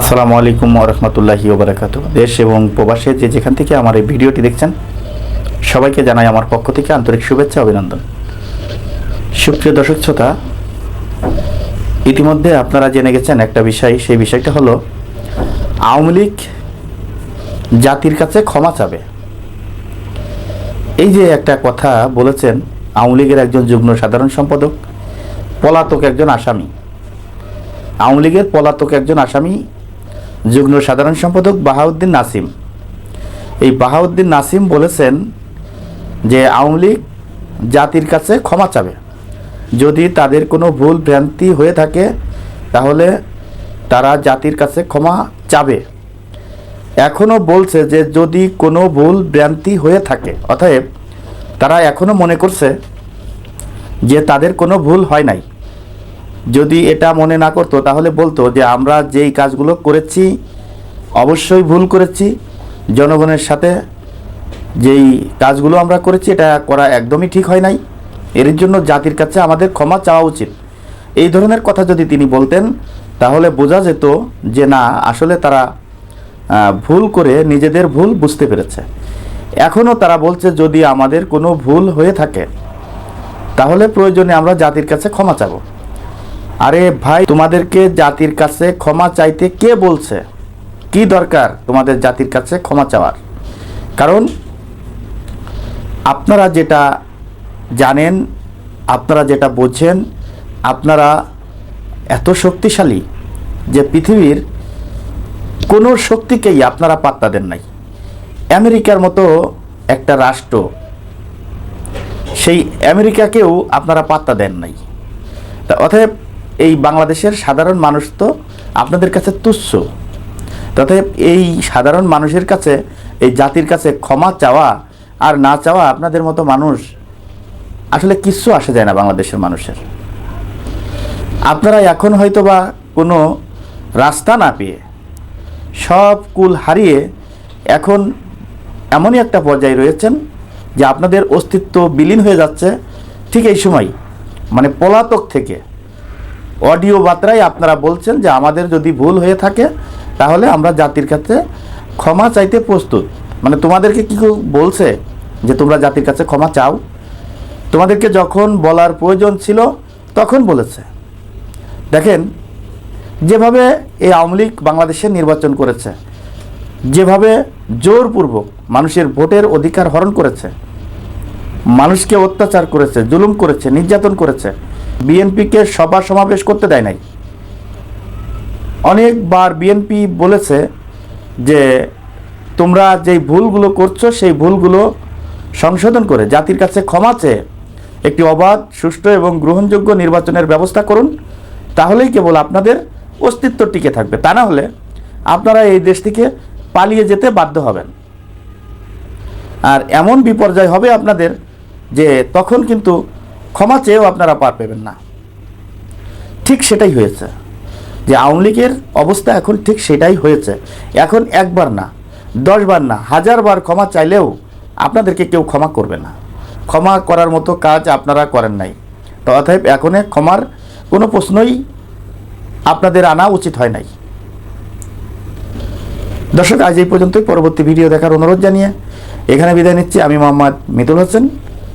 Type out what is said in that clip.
আসসালামু আলাইকুম রহমতুল্লাহি ওবরাকাতু দেশ এবং প্রবাসে যে যেখান থেকে আমার এই ভিডিওটি দেখছেন, সবাইকে জানাই আমার পক্ষ থেকে আন্তরিক শুভেচ্ছা অভিনন্দন। সুপ্রিয় দর্শক শ্রোতা, ইতিমধ্যে আপনারা জেনে গেছেন একটা বিষয়, সেই বিষয়টা হলো, আওয়ামী লীগ জাতির কাছে ক্ষমা চাবে। এই যে একটা কথা বলেছেন, আওয়ামী লীগের একজন যুগ্ম সাধারণ সম্পাদক, পলাতক একজন আসামি। আওয়ামী লীগের পলাতক একজন আসামি যুগ্ম সাধারণ সম্পাদক বাহাউদ্দিন নাসিম। এই বাহাউদ্দিন নাসিম বলেছেন যে আওয়ামী লীগ জাতির কাছে ক্ষমা চাবে। যদি তাদের কোনো ভুল ভ্রান্তি হয়ে থাকে, তাহলে তারা জাতির কাছে ক্ষমা চাবে। এখনও বলছে যে যদি কোনো ভুল ভ্রান্তি হয়ে থাকে, অতএব তারা এখনও মনে করছে যে তাদের কোনো ভুল হয় নাই। যদি এটা মনে না করতো, তাহলে বলতো যে আমরা যেই কাজগুলো করেছি, অবশ্যই ভুল করেছি। জনগণের সাথে যেই কাজগুলো আমরা করেছি, এটা করা একদমই ঠিক হয় নাই। এর জন্য জাতির কাছে আমাদের ক্ষমা চাওয়া উচিত। এই ধরনের কথা যদি তিনি বলতেন, তাহলে বোঝা যেত যে না, আসলে তারা ভুল করে নিজেদের ভুল বুঝতে পেরেছে। এখনও তারা বলছে, যদি আমাদের কোনো ভুল হয়ে থাকে, তাহলে প্রয়োজনে আমরা জাতির কাছে ক্ষমা চাবো। আরে ভাই, তোমাদেরকে জাতির কাছে ক্ষমা চাইতে কে বলছে? কি দরকার তোমাদের জাতির কাছে ক্ষমা চাওয়ার? কারণ আপনারা যেটা জানেন, আপনারা যেটা বোঝেন, আপনারা এত শক্তিশালী যে পৃথিবীর কোনো শক্তিকেই আপনারা পাত্তা দেন নাই। আমেরিকার মতো একটা রাষ্ট্র, সেই আমেরিকাকেও আপনারা পাত্তা দেন নাই। তা অতএব এই বাংলাদেশের সাধারণ মানুষ তো আপনাদের কাছে তুচ্ছ। তথাপি এই সাধারণ মানুষের কাছে, এই জাতির কাছে ক্ষমা চাওয়া আর না চাওয়া আপনাদের মতো মানুষ আসলে কিচ্ছু আসে যায় না বাংলাদেশের মানুষের। আপনারা এখন হয়তো বা কোনো রাস্তা না পেয়ে সব কুল হারিয়ে এখন এমনই একটা পর্যায়ে রয়েছেন যে আপনাদের অস্তিত্ব বিলীন হয়ে যাচ্ছে ঠিক এই সময় মানে পলাতক থেকে। অডিও বার্তায় আপনারা বলছেন যে আমাদের যদি ভুল হয়ে থাকে, তাহলে আমরা জাতির কাছে ক্ষমা চাইতে প্রস্তুত। মানে তোমাদেরকে কি বলছে যে তোমরা জাতির কাছে ক্ষমা চাও? তোমাদেরকে যখন বলার প্রয়োজন ছিল, তখন বলেছে। দেখেন, যেভাবে এই আওয়ামী লীগ বাংলাদেশে নির্বাচন করেছে, যেভাবে জোরপূর্বক মানুষের ভোটের অধিকার হরণ করেছে, মানুষকে অত্যাচার করেছে, জুলুম করেছে, নির্যাতন করেছে বিএনপিকে সভা সমাবেশ করতে দেয় নাই। অনেকবার বিএনপি বলেছে যে, তোমরা যেই ভুলগুলো করছ, সেই ভুলগুলো সংশোধন করে জাতির কাছে ক্ষমা চেয়ে একটি অবাধ, সুষ্ঠু এবং গ্রহণযোগ্য নির্বাচনের ব্যবস্থা করুন, তাহলেই কেবল আপনাদের অস্তিত্ব টিকে থাকবে। তা না হলে আপনারা এই দেশ থেকে পালিয়ে যেতে বাধ্য হবেন। আর এমন বিপর্যয় হবে আপনাদের যে, তখন কিন্তু ক্ষমা চেয়েও আপনারা পার পেবেন না। ঠিক সেটাই হয়েছে যে আওয়ামী লীগের অবস্থা এখন ঠিক সেটাই হয়েছে। এখন একবার না, দশবার না, হাজারবার ক্ষমা চাইলেও আপনাদেরকে কেউ ক্ষমা করবে না। ক্ষমা করার মতো কাজ আপনারা করেন নাই। তো অতএব এখন ক্ষমার কোনো প্রশ্নই আপনাদের আনা উচিত হয় নাই। দর্শক, আজ এই পর্যন্তই। পরবর্তী ভিডিও দেখার অনুরোধ জানিয়ে এখানে বিদায় নিচ্ছি। আমি মোহাম্মদ মিতুল হোসেন।